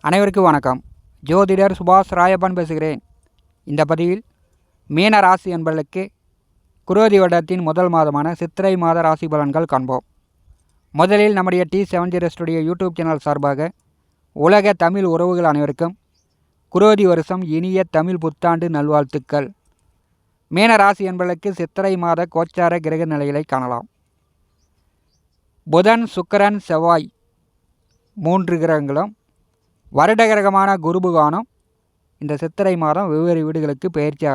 அனைவருக்கும் வணக்கம். ஜோதிடர் சுபாஷ் ராயப்பன் பேசுகிறேன். இந்த பதிவில் மீன ராசி என்பதற்கு குரோதி வருடத்தின் முதல் மாதமான சித்திரை மாத ராசி பலன்கள் காண்போம். முதலில் நம்முடைய T seven zero studio YouTube channel சார்பாக உலக தமிழ் உறவுகள் அனைவருக்கும் குரோதி வருஷம் இனிய தமிழ் புத்தாண்டு நல்வாழ்த்துக்கள். மீன ராசி என்பதற்கு சித்திரை மாத கோச்சார கிரக நிலைகளை காணலாம். புதன் சுக்கரன் செவ்வாய் மூன்று கிரகங்களும் வருட கிரகமான குரு இந்த சித்திரை மாதம் வெவ்வேறு வீடுகளுக்கு பயிற்சி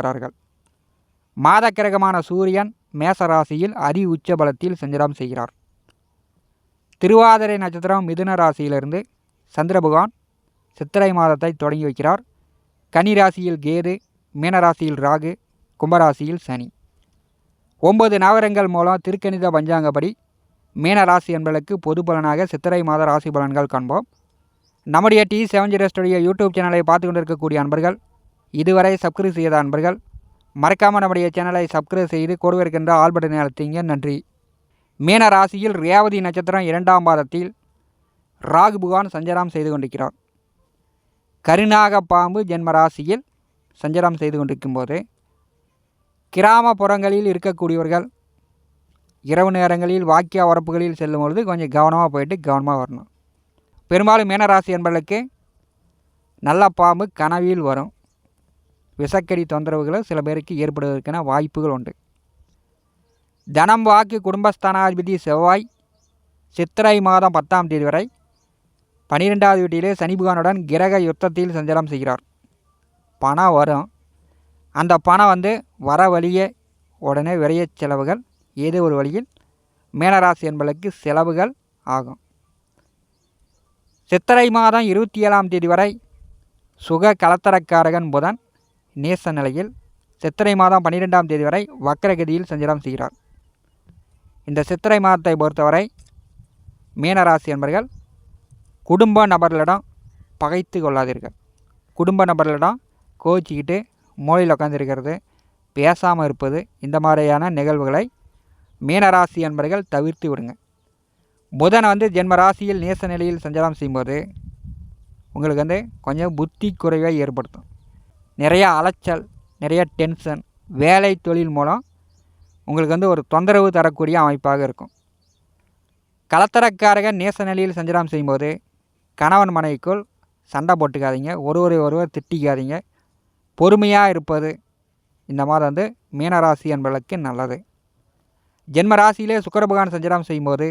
மாதக்கிரகமான சூரியன் மேச ராசியில் அதி உச்ச பலத்தில் சஞ்சாரம் செய்கிறார். திருவாதிரை நட்சத்திரம் மிதுன ராசியிலிருந்து சந்திரபகவான் சித்திரை மாதத்தை தொடங்கி வைக்கிறார். கனி ராசியில் கேது மீனராசியில் ராகு கும்பராசியில் சனி. ஒன்பது நவரங்கள் மூலம் திருக்கணித பஞ்சாங்கப்படி மீனராசி என்பதற்கு பொது பலனாக சித்திரை மாத ராசி பலன்கள் காண்போம். நம்முடைய T seven zero studio YouTube சேனலை பார்த்து கொண்டிருக்கக்கூடிய அன்பர்கள் இதுவரை சப்ஸ்கிரைப் செய்த அன்பர்கள் மறக்காமல் நம்முடைய சேனலை சப்ஸ்கிரைப் செய்து கொடுவிருக்கின்ற ஆல் பட்டனை அழுத்திங்க நன்றி. மீன ராசியில் ரேவதி நட்சத்திரம் இரண்டாம் பாதத்தில் ராகு புகான் சஞ்சாரம் செய்து கொண்டிருக்கிறார். கருநாக பாம்பு ஜென்ம ராசியில் சஞ்சாரம் செய்து கொண்டிருக்கும்போது கிராமப்புறங்களில் இருக்கக்கூடியவர்கள் இரவு நேரங்களில் வாக்கிய வரப்புகளில் செல்லும் பொழுது கொஞ்சம் கவனமாக போயிட்டு கவனமாக வரணும். பெரும்பாலும் மீனராசி என்பவர்களுக்கு நல்ல பாம்பு கனவில் வரும். விஷக்கடி தொந்தரவுகளை சில பேருக்கு ஏற்படுவதற்கான வாய்ப்புகள் உண்டு. தனம் வாக்கு குடும்பஸ்தானாதிபதி செவ்வாய் சித்திரை மாதம் பத்தாம் தேதி வரை பனிரெண்டாவது வீட்டிலே சனிபுகானுடன் கிரக யுத்தத்தில் சஞ்சலம் செய்கிறார். பணம் வரும். அந்த பணம் வந்து வர வழியே உடனே விரைய செலவுகள் ஏதோ ஒரு வழியில் மீனராசி என்பதற்கு செலவுகள் ஆகும். சித்திரை மாதம் இருபத்தி ஏழாம் தேதி வரை சுக கலத்தரக்காரகன் புதன் நேச நிலையில் சித்திரை மாதம் பன்னிரெண்டாம் தேதி வரை வக்கரகதியில் சஞ்சாரம் செய்கிறார். இந்த சித்திரை மாதத்தை பொறுத்தவரை மீனராசி என்பர்கள் குடும்ப நபர்களிடம் பகைத்து கொள்ளாதீர்கள். குடும்ப நபர்களிடம் கோச்சிக்கிட்டு மூலையில் உட்காந்துருக்கிறது பேசாமல் இருப்பது இந்த மாதிரியான நிகழ்வுகளை மீனராசி என்பர்கள் தவிர்த்து விடுங்க. புதனை வந்து ஜென்ம ராசியில் நேச நிலையில் சஞ்சாரம் செய்யும்போது உங்களுக்கு வந்து கொஞ்சம் புத்தி குறைவை ஏற்படுத்தும். நிறையா அலைச்சல் நிறைய டென்ஷன் வேலை தொழில் மூலம் உங்களுக்கு வந்து ஒரு தொந்தரவு தரக்கூடிய அமைப்பாக இருக்கும். கலத்தரக்காரக நேச நிலையில் சஞ்சாரம் செய்யும்போது கணவன் மனைவிக்குள் சண்டை போட்டுக்காதீங்க. ஒருவரை ஒருவர் திட்டிக்காதீங்க. பொறுமையாக இருப்பது இந்த மாதம் வந்து மீனராசி என்பதற்கு நல்லது. ஜென்ம ராசியிலே சுக்கர பகவான் சஞ்சாரம் செய்யும்போது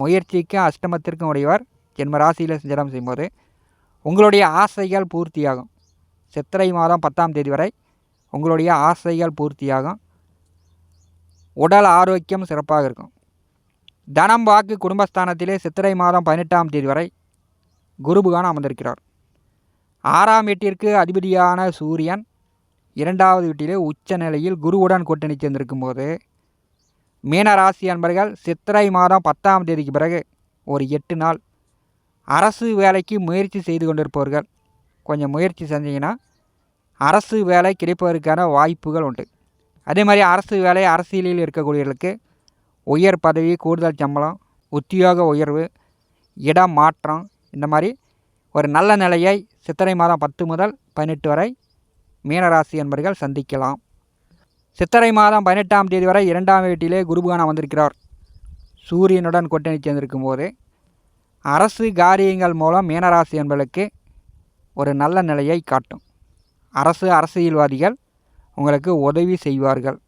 முயற்சிக்கும் அஷ்டமத்திற்கும் உடையவர் ஜென்ம ராசியில் சஞ்சாரம் செய்யும்போது உங்களுடைய ஆசைகள் பூர்த்தியாகும். சித்திரை மாதம் பத்தாம் தேதி வரை உங்களுடைய ஆசைகள் பூர்த்தியாகும். உடல் ஆரோக்கியம் சிறப்பாக இருக்கும். தனம் வாக்கு குடும்பஸ்தானத்திலே சித்திரை மாதம் பதினெட்டாம் தேதி வரை குருபுகான் அமர்ந்திருக்கிறார். ஆறாம் வீட்டிற்கு அதிபதியான சூரியன் இரண்டாவது வீட்டிலே உச்ச நிலையில் குருவுடன் கூட்டணி சேர்ந்திருக்கும் போது மீனராசி அன்பர்கள் சித்திரை மாதம் பத்தாம் தேதிக்கு பிறகு ஒரு எட்டு நாள் அரசு வேலைக்கு முயற்சி செய்து கொண்டிருப்பவர்கள். கொஞ்சம் முயற்சி செஞ்சீங்கன்னா அரசு வேலை கிடைப்பதற்கான வாய்ப்புகள் உண்டு. அதே மாதிரி அரசு வேலை அரசியலில் இருக்கக்கூடியவர்களுக்கு உயர் பதவி கூடுதல் சம்பளம் உத்தியோக உயர்வு இடம் மாற்றம் இந்த மாதிரி ஒரு நல்ல நிலையை சித்திரை மாதம் பத்து முதல் பதினெட்டு வரை மீனராசி என்பர்கள் சந்திக்கலாம். சித்திரை மாதம் பதினெட்டாம் தேதி வரை இரண்டாம் வீட்டிலே குருபகானம் வந்திருக்கிறார் சூரியனுடன் கூட்டணி சேர்ந்திருக்கும் போது அரசு காரியங்கள் மூலம் மீனராசி என்பதற்கு ஒரு நல்ல நிலையை காட்டும். அரசு அரசியல்வாதிகள் உங்களுக்கு உதவி செய்வார்கள்.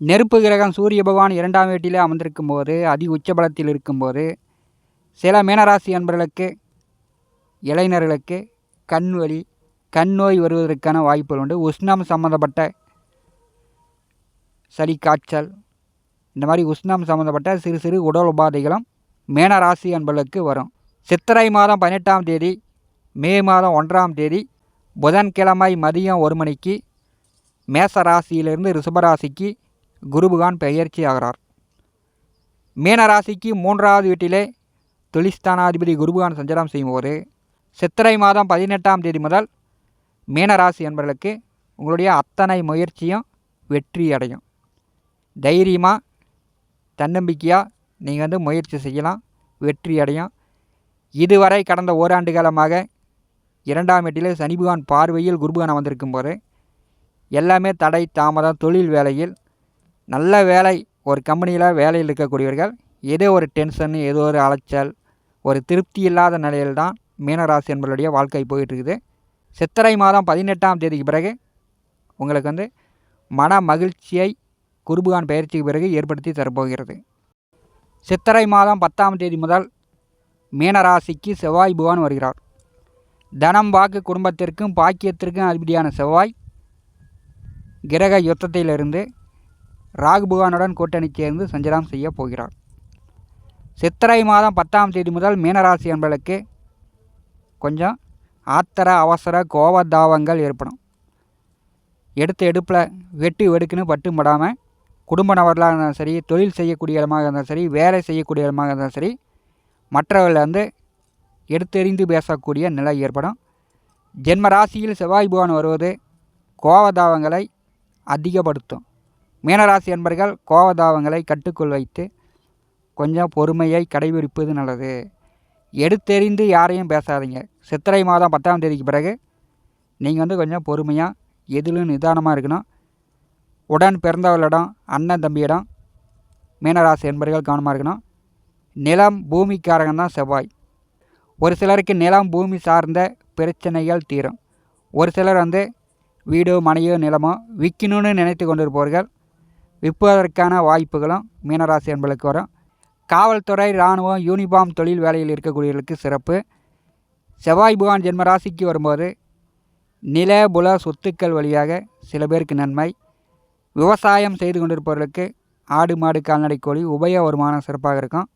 நெருப்பு கிரகம் சூரிய பகவான் இரண்டாம் வீட்டிலே அமர்ந்திருக்கும் போது அதி உச்சபலத்தில் இருக்கும்போது சில மீனராசி அன்பர்களுக்கு இளைஞர்களுக்கு கண் வலி கண் நோய் வருவதற்கான வாய்ப்புகள் உண்டு. உஷ்ணம் சம்மந்தப்பட்ட சளி காய்ச்சல் இந்த மாதிரி உஷ்ணம் சம்மந்தப்பட்ட சிறு சிறு உடல் உபாதைகளும் மேனராசி என்பவர்களுக்கு வரும். சித்திரை மாதம் பதினெட்டாம் தேதி மே மாதம் ஒன்றாம் தேதி புதன்கிழமை மதியம் ஒரு மணிக்கு மேச ராசியிலிருந்து ரிஷபராசிக்கு குருபகான் பெயர்ச்சி ஆகிறார். மீனராசிக்கு மூன்றாவது வீட்டிலே தொழிஸ்தானாதிபதி குருபகான் சஞ்சாரம் செய்யும்போது சித்திரை மாதம் பதினெட்டாம் தேதி முதல் மீனராசி என்பவர்களுக்கு உங்களுடைய அத்தனை முயற்சியும் வெற்றி அடையும். தைரியமாக தன்னம்பிக்கையாக நீங்கள் வந்து முயற்சி செய்யலாம் வெற்றி அடையும் இதுவரை கடந்த ஓராண்டு காலமாக இரண்டாம் வீட்டில் சனி பகவான் பார்வையில் குரு வந்திருக்கும் போது எல்லாமே தடை தாமதம் தொழில் வேலையில் நல்ல வேலை ஒரு கம்பெனியில் வேலையில் இருக்கக்கூடியவர்கள் ஏதோ ஒரு டென்ஷன் ஏதோ ஒரு அலைச்சல் ஒரு திருப்தி இல்லாத நிலையில் தான் மீனராசி என்பவருடைய வாழ்க்கை போயிட்டுருக்குது. சித்திரை மாதம் பதினெட்டாம் தேதிக்கு பிறகு உங்களுக்கு வந்து மன மகிழ்ச்சியை குருபகான் பயிற்சிக்கு பிறகு ஏற்படுத்தி தரப்போகிறது. சித்திரை மாதம் பத்தாம் தேதி முதல் மீனராசிக்கு செவ்வாய் புகான் வருகிறார். தனம் வாக்கு குடும்பத்திற்கும் பாக்கியத்திற்கும் அதிபதியான செவ்வாய் கிரக யுத்தத்திலிருந்து ராகுபுகானுடன் கூட்டணி சேர்ந்து சஞ்சலம் செய்ய போகிறார். சித்திரை மாதம் பத்தாம் தேதி முதல் மீனராசி என்பதற்கு கொஞ்சம் ஆத்திர அவசர கோபதாவங்கள் ஏற்படும். எடுத்த எடுப்பில் வெட்டு வெடுக்குன்னு பட்டு படாமல் குடும்ப நபர்களாக இருந்தாலும் சரி தொழில் செய்யக்கூடிய இடமாக இருந்தாலும் சரி வேலை செய்யக்கூடிய இடமாக இருந்தாலும் சரி மற்றவர்கள் வந்து எடுத்தெறிந்து பேசக்கூடிய நிலை ஏற்படும். ஜென்ம ராசியில் செவ்வாய் பகவான் வருவது கோபதாவங்களை அதிகப்படுத்தும். மீனராசி என்பர்கள் கோவதாவங்களை கட்டுக்குள் வைத்து கொஞ்சம் பொறுமையை கடைபிடிப்பது நல்லது. எடுத்தெறிந்து யாரையும் பேசாதீங்க. சித்திரை மாதம் பத்தாம் தேதிக்கு பிறகு நீங்கள் வந்து கொஞ்சம் பொறுமையாக எதிலும் நிதானமாக இருக்கணும். உடன் பிறந்தவர்களிடம் அண்ணன் தம்பியிடம் மீனராசி என்பர்கள் கவனமாக இருக்கணும். நிலம் பூமிக்காரங்க தான் செவ்வாய். ஒரு சிலருக்கு நிலம் பூமி சார்ந்த பிரச்சனைகள் தீரும். ஒரு சிலர் வந்து வீடோ மனையோ நிலமோ விற்கணும்னு நினைத்து கொண்டிருப்பவர்கள் விற்பதற்கான வாய்ப்புகளும் மீனராசி என்பளுக்கு வரும். காவல்துறை இராணுவம் யூனிஃபார்ம் தொழில் வேலையில் இருக்கக்கூடியவர்களுக்கு சிறப்பு. செவ்வாய் புகான் ஜென்மராசிக்கு வரும்போது நில புல சொத்துக்கள் வழியாக சில பேருக்கு நன்மை. விவசாயம் செய்து கொண்டிருப்பவர்களுக்கு ஆடு மாடு கால்நடை கோழி உபய வருமானம் சிறப்பாக இருக்கும்.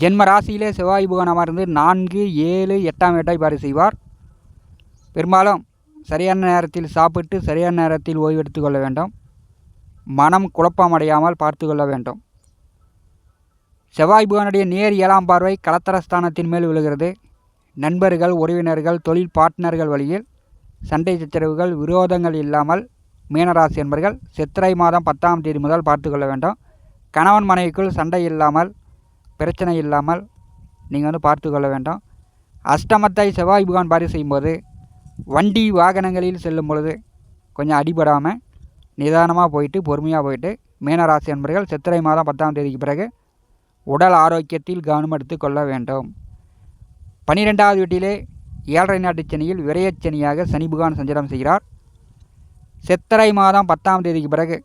ஜென்ம ராசியிலே செவ்வாய் புகான் அமர்ந்து நான்கு ஏழு எட்டாம் எட்டாய் பாரு செய்வார். பெரும்பாலும் சரியான நேரத்தில் சாப்பிட்டு சரியான நேரத்தில் ஓய்வு எடுத்துக்கொள்ள வேண்டும். மனம் குழப்பமடையாமல் பார்த்து கொள்ள வேண்டும். செவ்வாய் புகனுடைய நேர் ஏழாம் பார்வை கலத்தரஸ்தானத்தின் மேல் விழுகிறது. நண்பர்கள் உறவினர்கள் தொழில் பார்ட்னர்கள் வழியில் சண்டை சச்சரவுகள் விரோதங்கள் இல்லாமல் மீனராசி என்பர்கள் சித்திரை மாதம் பத்தாம் தேதி முதல் பார்த்து கொள்ள வேண்டும். கணவன் மனைவிக்குள் சண்டை இல்லாமல் பிரச்சனை இல்லாமல் நீங்கள் வந்து பார்த்து கொள்ள வேண்டும். அஷ்டமத்தை செவ்வாய் புகான் பாரி செய்யும்போது வண்டி வாகனங்களில் செல்லும் பொழுது கொஞ்சம் அடிபடாமல் நிதானமாக போயிட்டு பொறுமையாக போயிட்டு மீனராசி என்பர்கள் சித்திரை மாதம் பத்தாம் தேதிக்கு பிறகு உடல் ஆரோக்கியத்தில் கவனம் எடுத்து கொள்ள வேண்டும். பனிரெண்டாவது வீட்டிலே ஏழரை நாட்டு சனியில் விரயச்சனியாக சனி புகான் சஞ்சாரம் செய்கிறார். சித்திரை மாதம் பத்தாம் தேதிக்கு பிறகு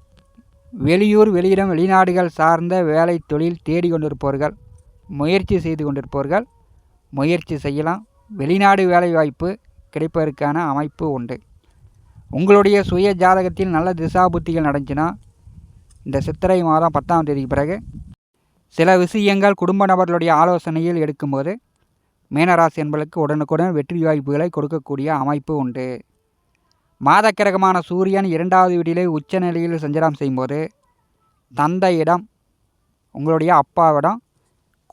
வெளியூர் வெளியிடம் வெளிநாடுகள் சார்ந்த வேலை தொழில் தேடி கொண்டிருப்பவர்கள் முயற்சி செய்து கொண்டிருப்பவர்கள் முயற்சி செய்யலாம். வெளிநாடு வேலை வாய்ப்பு கிடைப்பதற்கான அமைப்பு உண்டு. உங்களுடைய சுய ஜாதகத்தில் நல்ல திசா புத்திகள் நடந்துச்சுன்னா இந்த சித்திரை மாதம் பத்தாம் தேதிக்கு பிறகு சில விஷயங்கள் குடும்ப நபர்களுடைய ஆலோசனையில் எடுக்கும்போது மீனராசி என்பதற்கு உடனுக்குடன் வெற்றி வாய்ப்புகளை கொடுக்கக்கூடிய அமைப்பு உண்டு. மாதக்கிரகமான சூரியன் இரண்டாவது வீட்டிலே உச்ச நிலையில் சஞ்சாரம் செய்யும்போது தந்தையிடம் உங்களுடைய அப்பாவிடம்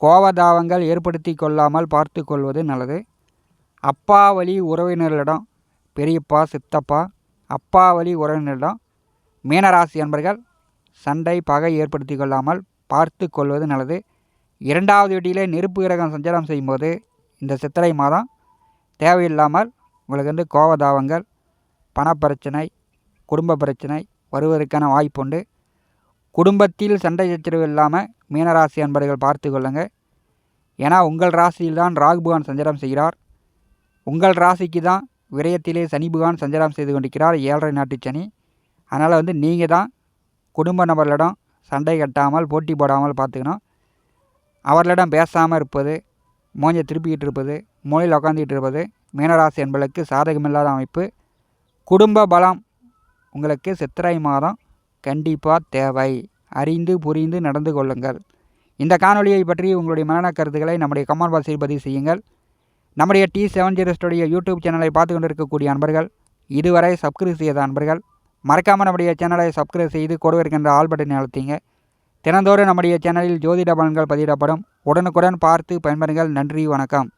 கோபதாவங்கள் ஏற்படுத்தி கொள்ளாமல் பார்த்து கொள்வது நல்லது. அப்பா வழி உறவினர்களிடம் பெரியப்பா சித்தப்பா அப்பா வழி உறவினரிடம் மீனராசி என்பர்கள் சண்டை பகை ஏற்படுத்தி கொள்ளாமல் பார்த்து கொள்வது நல்லது. இரண்டாவது வீட்டிலே நெருப்பு கிரகம் சஞ்சாரம் செய்யும்போது இந்த சித்திரை மாதம் தேவையில்லாமல் உங்களுக்கு வந்து கோபதாவங்கள் பணப்பிரச்சனை குடும்ப பிரச்சனை வருவதற்கான வாய்ப்பு உண்டு. குடும்பத்தில் சண்டை சச்சரவு இல்லாமல் மீனராசி அன்பர்கள் பார்த்து கொள்ளுங்கள் ஏன்னா உங்கள் ராசியில் தான் ராகு சஞ்சாரம் செய்கிறார். உங்கள் ராசிக்கு தான் விரயத்திலே சனி சஞ்சாரம் செய்து கொண்டிருக்கிறார் ஏழரை நாட்டு சனி. அதனால் வந்து நீங்கள் தான் குடும்ப நபர்களிடம் சண்டை கட்டாமல் போட்டி போடாமல் பார்த்துக்கணும். அவர்களிடம் பேசாமல் இருப்பது மூஞ்சை திருப்பிக்கிட்டு இருப்பது மூலையில் உட்காந்துக்கிட்டு இருப்பது மீனராசி என்பதற்கு சாதகமில்லாத அமைப்பு. குடும்ப பலம் உங்களுக்கு சித்திரை மாதம் கண்டிப்பாக தேவை. அறிந்து புரிந்து நடந்து கொள்ளுங்கள். இந்த காணொலியை பற்றி உங்களுடைய மரண கருத்துக்களை நம்முடைய கமெண்ட் பாக்ஸில் பதிவு செய்யுங்கள். நம்முடைய டி செவன் ஜீரோஸ்டுடைய யூடியூப் சேனலை பார்த்து கொண்டிருக்கக்கூடிய அன்பர்கள் இதுவரை சப்ஸ்கிரைப் செய்த அன்பர்கள் மறக்காமல் நம்முடைய சேனலை சப்ஸ்கிரைப் செய்து கொடுக்க இருக்கின்ற ஆல் பட்டனை அழுத்திங்க. தினந்தோறும் நம்முடைய சேனலில் ஜோதிட பலன்கள் பதிவிடப்படும். உடனுக்குடன் பார்த்து பயன்பெறுங்கள். நன்றி வணக்கம்.